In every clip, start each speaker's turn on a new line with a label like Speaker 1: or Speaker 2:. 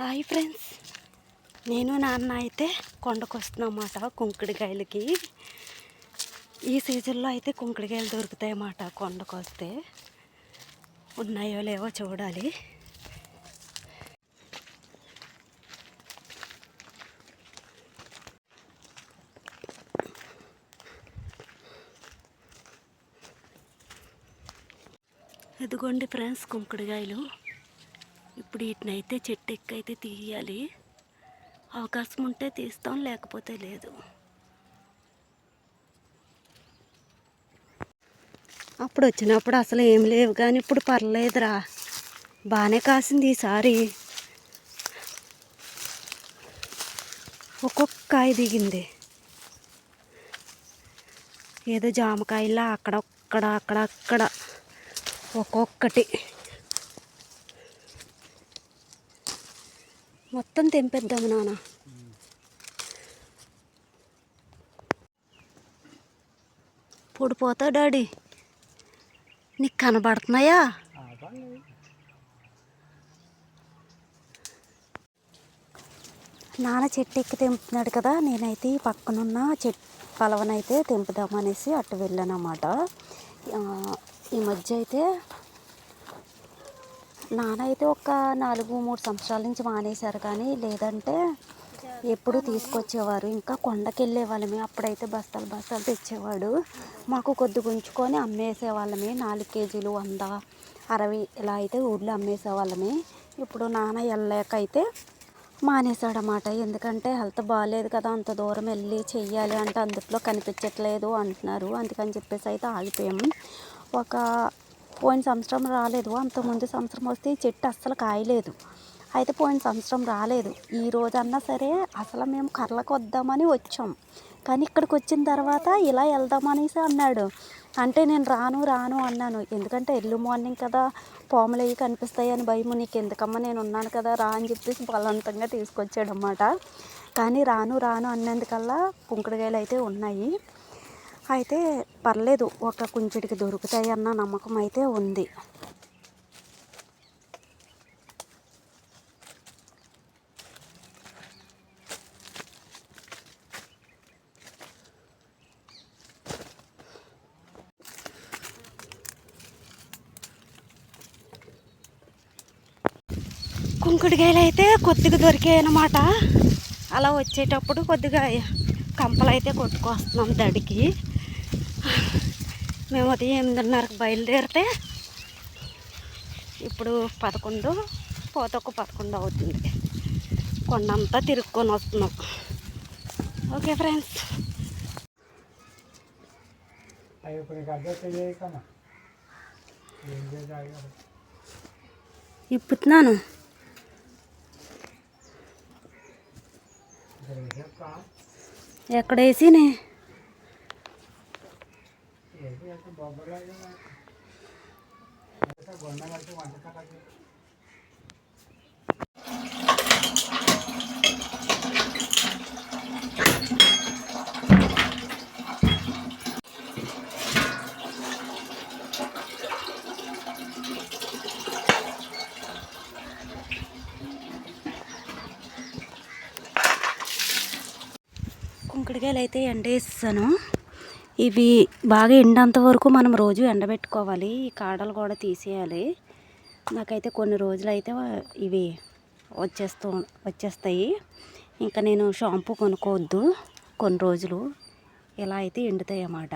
Speaker 1: Hi friends. నేను నాన్న అయితే కొండకు వస్తున్నమాట కుంకుడికాయలకి. ఈ సీజన్లో అయితే కుంకుడికాయలు దొరుకుతాయి అన్నమాట కొండకు వస్తే ఉన్నాయో లేవో చూడాలి. ఇదిగోండి ఫ్రెండ్స్ కుంకుడుకాయలు. ఇప్పుడు వీటినైతే చెట్టు ఎక్కైతే తీయాలి. అవకాశం ఉంటే తీస్తాం లేకపోతే లేదు. అప్పుడు వచ్చినప్పుడు అసలు ఏం లేవు కానీ ఇప్పుడు పర్లేదురా. బాగానే కాసింది ఈసారి. ఒక్కొక్క కాయ దిగింది. ఏదో జామకాయలా అక్కడక్కడ అక్కడ ఒక్కొక్కటి. మొత్తం తెంపేద్దాము నాన్న పొడిపోతా డాడీ. నీకు కనబడుతున్నాయా? నాన్న చెట్టు ఎక్కి తెంపుతున్నాడు కదా నేనైతే ఈ పక్కనున్న చెట్టు పలవనైతే తెంపుదామనేసి అటు వెళ్ళాను ఈ మధ్య అయితే నాన్న అయితే ఒక నాలుగు మూడు సంవత్సరాల నుంచి మానేశారు కానీ లేదంటే ఎప్పుడు తీసుకొచ్చేవారు. ఇంకా కొండకి వెళ్ళే వాళ్ళమే. అప్పుడైతే బస్తాలు బస్తాలు తెచ్చేవాడు. మాకు కొద్ది గుంచుకొని అమ్మేసేవాళ్ళమే నాలుగు కేజీలు వంద అరవై ఇలా అయితే ఊర్లో అమ్మేసేవాళ్ళమే ఇప్పుడు నాన్న వెళ్ళాక అయితే మానేశాడనమాట ఎందుకంటే హెల్త్ బాగాలేదు కదా అంత దూరం వెళ్ళి చెయ్యాలి అంటే అందుట్లో కనిపించట్లేదు అంటున్నారు. అందుకని చెప్పేసి అయితే ఆగిపోయాము ఒక పోయిన సంవత్సరం రాలేదు. అంత ముందు సంవత్సరం వస్తే ఈ చెట్టు అస్సలు కాయలేదు. అయితే పోయిన సంవత్సరం రాలేదు. ఈ రోజన్నా సరే అసలు మేము కర్లకు వద్దామని వచ్చాం. కానీ ఇక్కడికి వచ్చిన తర్వాత ఇలా వెళ్దామనేసి అన్నాడు. అంటే నేను రాను రాను అన్నాను. ఎందుకంటే ఎర్లీ మార్నింగ్ కదా పాములు అవి కనిపిస్తాయి అని భయము. నీకు ఎందుకమ్మా నేను ఉన్నాను కదా రా అని చెప్పేసి బలవంతంగా తీసుకొచ్చాడు అనమాట కానీ రాను రాను అన్నందుకల్లా కుంకుడుకాయలు అయితే ఉన్నాయి. అయితే పర్లేదు ఒక కుంచెడికి దొరుకుతాయి అన్న నమ్మకం అయితే ఉంది. కుంకుడుకాయలు అయితే కొద్దిగా దొరికాయి అన్నమాట అలా వచ్చేటప్పుడు కొద్దిగా కంపలు అయితే కొట్టుకొస్తున్నాం దడికి. మేము ఉదయం ఎనిమిదిన్నరకు బయలుదేరితే ఇప్పుడు పదకొండు పోతొక్క పదకొండు అవుతుంది. కొండంతా తిరుక్కొని వస్తున్నాం. Okay friends. ఇప్పుతున్నాను. ఎక్కడ వేసినే కుంకుడుకాయలు అయితే ఎండేస్తాను. ఇవి బాగా ఎండంత వరకు మనం రోజు ఎండబెట్టుకోవాలి. ఈ కాడలు కూడా తీసేయాలి. నాకైతే కొన్ని రోజులు అయితే ఇవి వచ్చేస్తూ వచ్చేస్తాయి. ఇంకా నేను షాంపూ కొనుక్కోవద్దు. కొన్ని రోజులు ఇలా అయితే ఎండుతాయి అన్నమాట.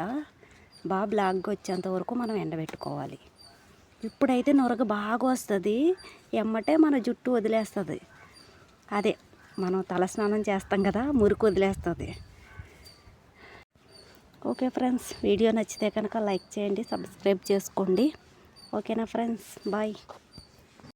Speaker 1: బాగా బ్లాక్గా వచ్చేంత వరకు మనం ఎండబెట్టుకోవాలి. ఇప్పుడైతే నొరగ బాగా వస్తుంది. ఎమ్మటే మన జుట్టు వదిలేస్తుంది. అదే మనం తలస్నానం చేస్తాం కదా మురికి వదిలేస్తుంది. ఓకే ఫ్రెండ్స్ వీడియో నచ్చితే కనుక లైక్ చేయండి సబ్స్క్రైబ్ చేసుకోండి. ఓకేనా ఫ్రెండ్స్ బాయ్.